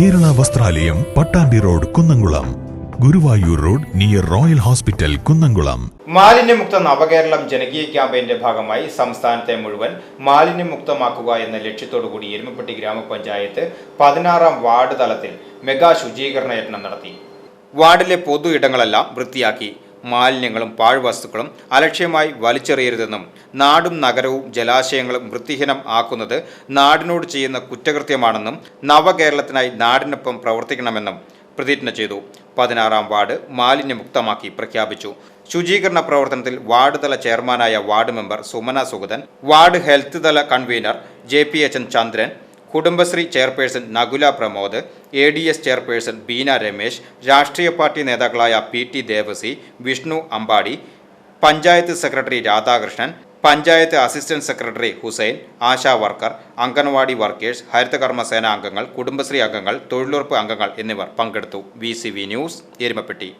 ദേവാലയം Pattambi road Kunnamkulam. Guruvayur road near royal hospital Kunnamkulam. മാലിന്യമുക്ത നവകേരളം ജനകീയ ക്യാമ്പയിന്റെ ഭാഗമായി സംസ്ഥാനത്തെ മുഴുവൻ മാലിന്യമുക്തമാക്കുക എന്ന ലക്ഷ്യത്തോടുകൂടി എരുമപ്പെട്ടി ഗ്രാമപഞ്ചായത്ത് പതിനാറാം വാർഡ് തലത്തിൽ മെഗാ ശുചീകരണ യജ്ഞം നടത്തി. വാർഡിലെ പൊതു ഇടങ്ങളെല്ലാം വൃത്തിയാക്കി. മാലിന്യങ്ങളും പാഴ്വസ്തുക്കളും അലക്ഷ്യമായി വലിച്ചെറിയരുതെന്നും നാടും നഗരവും ജലാശയങ്ങളും വൃത്തിഹീനം ആക്കുന്നത് നാടിനോട് ചെയ്യുന്ന കുറ്റകൃത്യമാണെന്നും നവകേരളത്തിനായി നാടിനൊപ്പം പ്രവർത്തിക്കണമെന്നും പ്രതിജ്ഞ ചെയ്തു. പതിനാറാം വാർഡ് മാലിന്യമുക്തമാക്കി പ്രഖ്യാപിച്ചു. ശുചീകരണ പ്രവർത്തനത്തിൽ വാർഡ് തല ചെയർമാനായ ward member Sumana Sugathan ward health തല convener J P H N Chandran Kudumbashree chairperson Nakula Pramod A D S chairperson Beena Ramesh രാഷ്ട്രീയ പാർട്ടി നേതാക്കളായ P T Devasi Vishnu Ambadi panchayat secretary Radhakrishnan panchayat assistant secretary Hussain ASHA worker anganwadi workers Harithakarmasena അംഗങ്ങൾ കുടുംബശ്രീ അംഗങ്ങൾ തൊഴിലുറപ്പ് അംഗങ്ങൾ എന്നിവർ പങ്കെടുത്തു. V news Erumapetty.